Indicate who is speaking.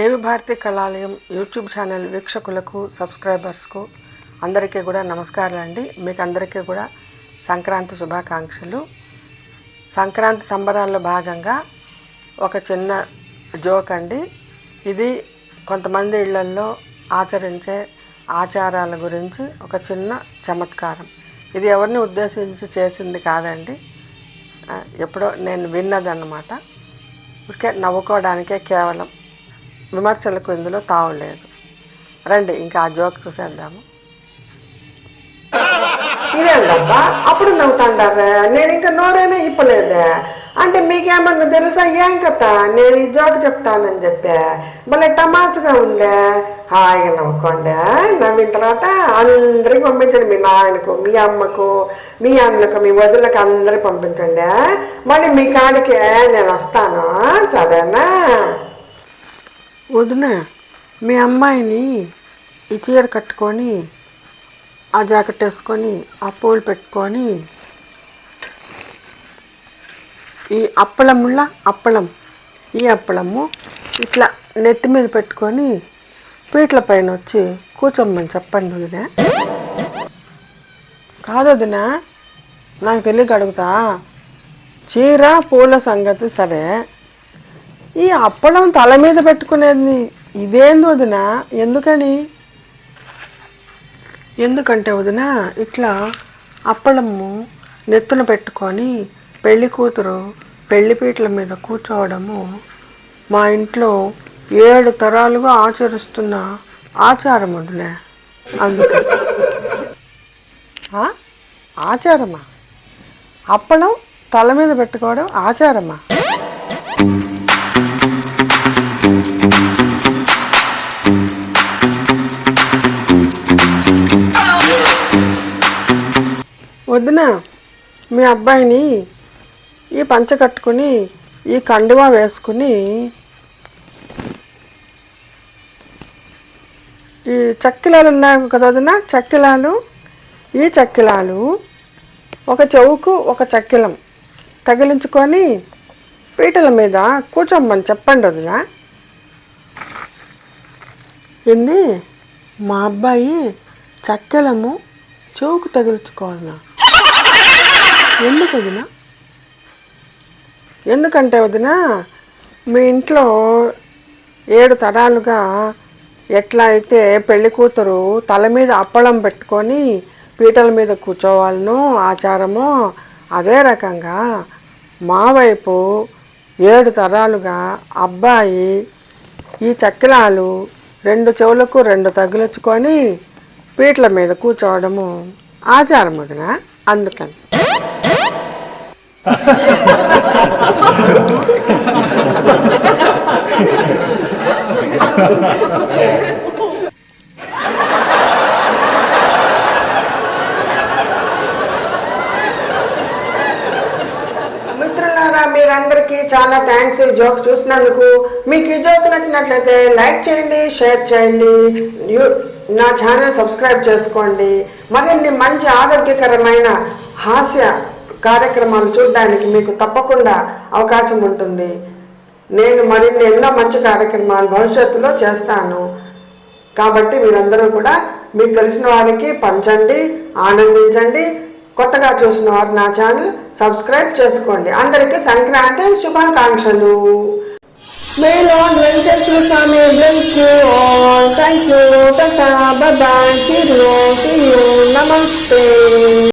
Speaker 1: దేవిభారతి కళాలయం YouTube channel వీక్షకులకు సబ్స్క్రైబర్స్కు అందరికీ కూడా నమస్కారాలు అండి మీకు అందరికీ కూడా సంక్రాంతి శుభాకాంక్షలు. సంక్రాంతి సంబరాల్లో భాగంగా ఒక చిన్న జోక్ అండి. ఇది కొంతమంది ఇళ్ళల్లో ఆచరించే ఆచారాల గురించి ఒక చిన్న చమత్కారం. ఇది ఎవరిని ఉద్దేశించి చేసింది కాదండి. ఎప్పుడో నేను విన్నదన్నమాట. ఇక నవ్వుకోవడానికే కేవలం విమర్శలకు ఇందులో తావులేదు రండి ఇంకా ఆ జోక్ చూసేద్దాము ఇదేంటబ్బా అప్పుడు నవ్వుతాండారా? నేను ఇంకా నోరేనే ఇప్పలేదే. అంటే మీకేమన్నా తెలుసా? ఏం కథ? నేను ఈ జోక్ చెప్తానని చెప్పా. మళ్ళీ టమాసుగా ఉందే. హాయిగా నవ్వుకోండి. నవ్విన తర్వాత అందరికి పంపించండి. మీ నాయనకు మీ అమ్మకు మీ అన్నకు మీ వదులకు అందరికి పంపించండి. మళ్ళీ మీ కాడికే నేను వస్తాను. సరేనా? వదిన మీ అమ్మాయిని ఈ చీర కట్టుకొని ఆ జాకెట్ వేసుకొని ఆ పూలు పెట్టుకొని ఈ అప్పలముళ్ళ అప్పలం ఈ అప్పలము ఇట్లా నెత్తి మీద పెట్టుకొని పీట్ల పైన వచ్చి కూర్చోమని చెప్పండి వదిన. కాదు వదిన నాకు తెలియక అడుగుతా చీర పూల సంగతి సరే ఈ అప్పడం తల మీద పెట్టుకునేది ఇదేంది వదిన? ఎందుకని? ఎందుకంటే వదిన ఇట్లా అప్పడము నెత్తున పెట్టుకొని పెళ్ళి కూతురు పెళ్ళి పీటల మీద కూర్చోవడము మా ఇంట్లో ఏడు తరాలుగా ఆచరిస్తున్న ఆచారం వదిన. అందుకే. ఆచారమా? అప్పడం తల మీద పెట్టుకోవడం ఆచారమా? వద్దున మీ అబ్బాయిని ఈ పంచ కట్టుకుని ఈ కండువా వేసుకుని ఈ చక్కిలాలు ఉన్నాయి కదా వదిన చక్కిలాలు ఈ చక్కిలాలు ఒక చెవుకు ఒక చక్కిలం తగిలించుకొని పీటల మీద కూర్చోమ్మని చెప్పండి వదిన. ఏంది? మా అబ్బాయి చక్కెలము చెవుకు తగిలించుకోవాలన్నా ఎందుకు వదిన? ఎందుకంటే వదిన మీ ఇంట్లో ఏడు తరాలుగా ఎట్లా అయితే పెళ్ళి కూతురు తల మీద అప్పడం పెట్టుకొని పీటల మీద కూర్చోవాలనో ఆచారమో అదే రకంగా మా వైపు ఏడు తరాలుగా అబ్బాయి ఈ చక్కిలాలు రెండు చెవులకు రెండు తగిలించుకొని పీటల మీద కూర్చోవడము ఆచారం వదిన అందుకని. మిత్రులారా మీరందరికీ చాలా థ్యాంక్స్ ఈ జోక్ చూసినందుకు మీకు ఈ జోక్ నచ్చినట్లయితే లైక్ చేయండి షేర్ చేయండి యూ నా ఛానల్ సబ్స్క్రైబ్ చేసుకోండి. మరిన్ని మంచి ఆరోగ్యకరమైన హాస్య కార్యక్రమాలు చూడడానికి మీకు తప్పకుండా అవకాశం ఉంటుంది. నేను మరిన్ని ఎన్నో మంచి కార్యక్రమాలు భవిష్యత్తులో చేస్తాను. కాబట్టి మీరందరూ కూడా మీకు తెలిసిన వారికి పంచండి ఆనందించండి. కొత్తగా చూసిన వారు నా ఛానల్ సబ్స్క్రైబ్ చేసుకోండి. అందరికీ సంక్రాంతి శుభాకాంక్షలు. నమస్తే